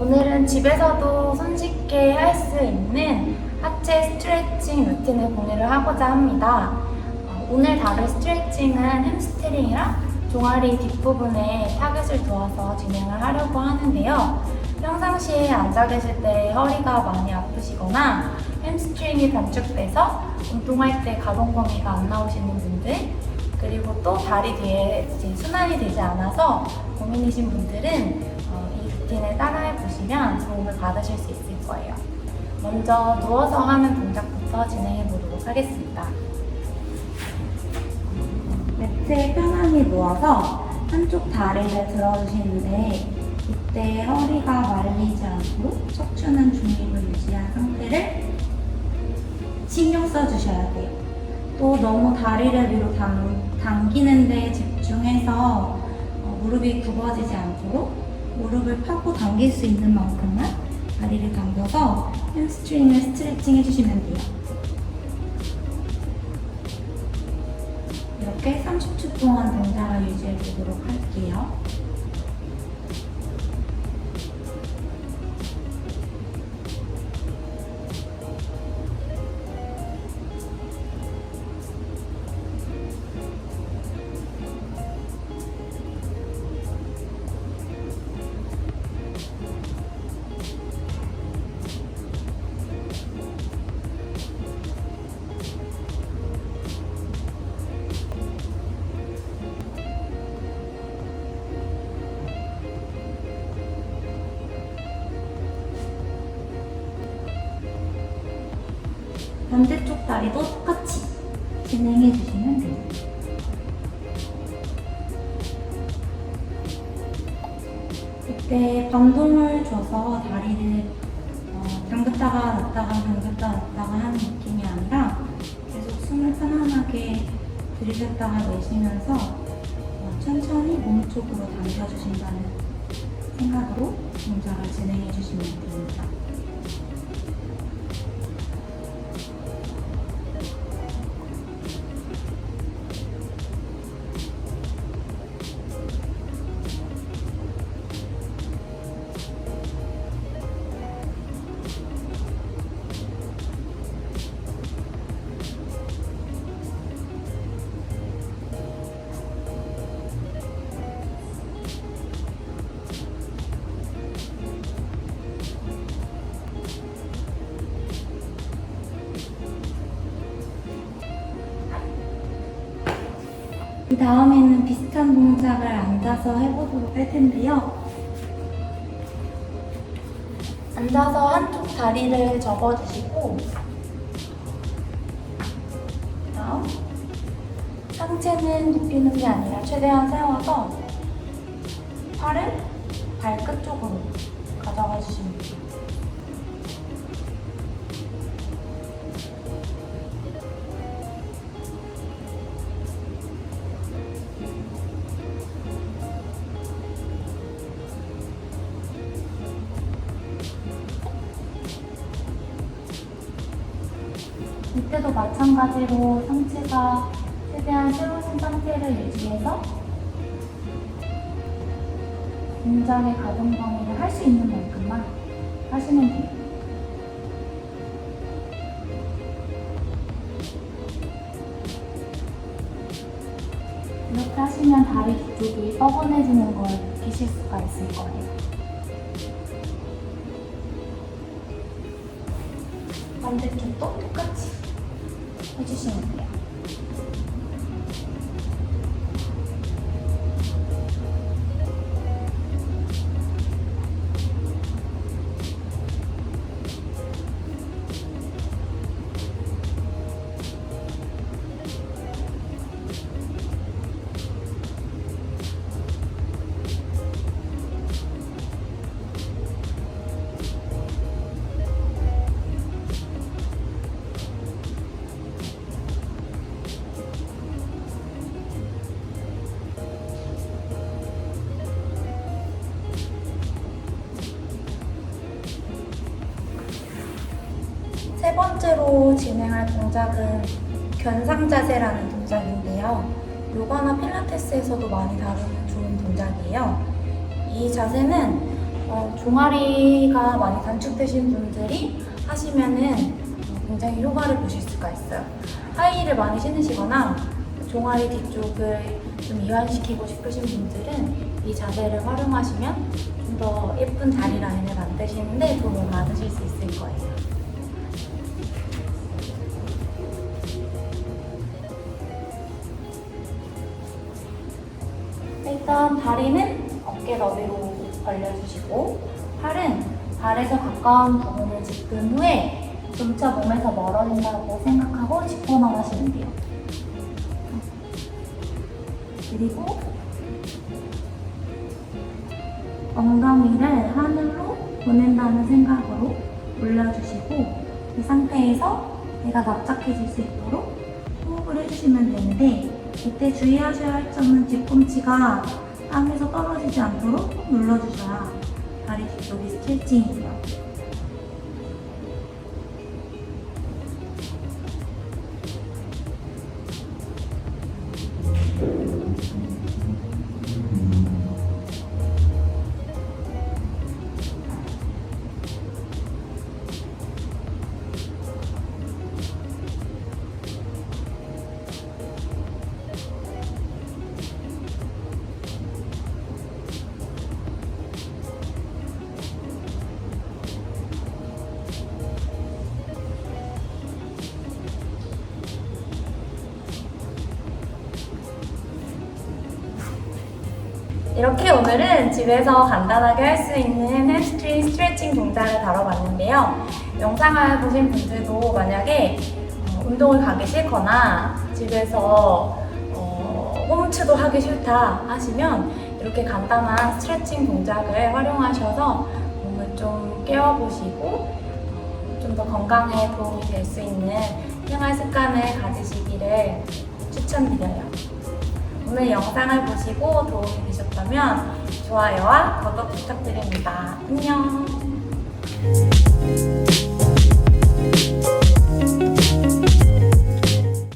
오늘은 집에서도 손쉽게 할 수 있는 하체 스트레칭 루틴을 공유를 하고자 합니다. 어, 오늘 다룰 스트레칭은 햄스트링이랑 종아리 뒷부분에 타겟을 두어서 진행을 하려고 하는데요. 평상시에 앉아 계실 때 허리가 많이 아프시거나 햄스트링이 단축돼서 운동할 때 가동 범위가 안 나오시는 분들 그리고 또 다리 뒤에 순환이 되지 않아서 고민이신 분들은 루틴을 따라해 보시면 도움을 받으실 수 있을 거예요. 먼저 누워서 하는 동작부터 진행해 보도록 하겠습니다. 매트에 편안히 누워서 한쪽 다리를 들어주시는데 이때 허리가 말리지 않도록 척추는 중립을 유지한 상태를 신경 써주셔야 돼요. 또 너무 다리를 위로 당, 당기는 데 집중해서 어, 무릎이 굽어지지 않도록 무릎을 파고 당길 수 있는 만큼만 다리를 당겨서 햄스트링을 스트레칭 해주시면 돼요. 이렇게 30초 동안 동작을 유지해 보도록 할게요. 반대쪽 다리도 똑같이 진행해 주시면 돼요. 이때 반동을 줘서 다리를 어, 당겼다가 놨다가 당겼다 놨다가 하는 느낌이 아니라 계속 숨을 편안하게 들이셨다가 내쉬면서 어, 천천히 몸 쪽으로 당겨주신다는 생각으로 동작을 진행해 주시면 됩니다. 다음에는 비슷한 동작을 앉아서 해보도록 할 텐데요. 앉아서 한쪽 다리를 접어주시고, 다음 상체는 눕히는 게 아니라 최대한 세워서 팔을 발끝 쪽으로 가져가 주시면 돼요. 이때도 마찬가지로 상체가 최대한 세워진 상태를 유지해서 동작의 가동 범위를 할 수 있는 만큼만 하시면 돼요. 이렇게 하시면 다리 뒤쪽이 뻐근해지는 걸 느끼실 수가 있을 거예요. 반대쪽도 똑같이 해주시면 세 번째로 진행할 동작은 견상 자세라는 동작인데요. 요가나 필라테스에서도 많이 다루는 좋은 동작이에요. 이 자세는 어, 종아리가 많이 단축되신 분들이 하시면은 어, 굉장히 효과를 보실 수가 있어요. 하이힐을 많이 신으시거나 종아리 뒤쪽을 좀 이완시키고 싶으신 분들은 이 자세를 활용하시면 좀 더 예쁜 다리 라인을 만드시는데 도움을 받으실 수 있을 거예요. 일단 다리는 어깨 너비로 벌려주시고 팔은 발에서 가까운 부분을 짚은 후에 점차 몸에서 멀어진다고 생각하고 짚고 나가시면 돼요. 그리고 엉덩이를 하늘로 보낸다는 생각으로 올려주시고 이 상태에서 내가 납작해질 수 있도록 호흡을 해주시면 되는데 이때 주의하셔야 할 점은 뒤꿈치가 땅에서 떨어지지 않도록 꼭 눌러주셔야 다리 뒤쪽이 스트레칭이 돼요. 이렇게 오늘은 집에서 간단하게 할 수 있는 햄스트링 스트레칭 동작을 다뤄봤는데요. 영상을 보신 분들도 만약에 어, 운동을 가기 싫거나 집에서 어, 홈트도 하기 싫다 하시면 이렇게 간단한 스트레칭 동작을 활용하셔서 몸을 좀 깨워보시고 좀 더 건강에 도움이 될 수 있는 생활 습관을 가지시기를 추천드려요. 오늘 영상을 보시고 도움이 되셨다면 좋아요와 구독 부탁드립니다. 안녕!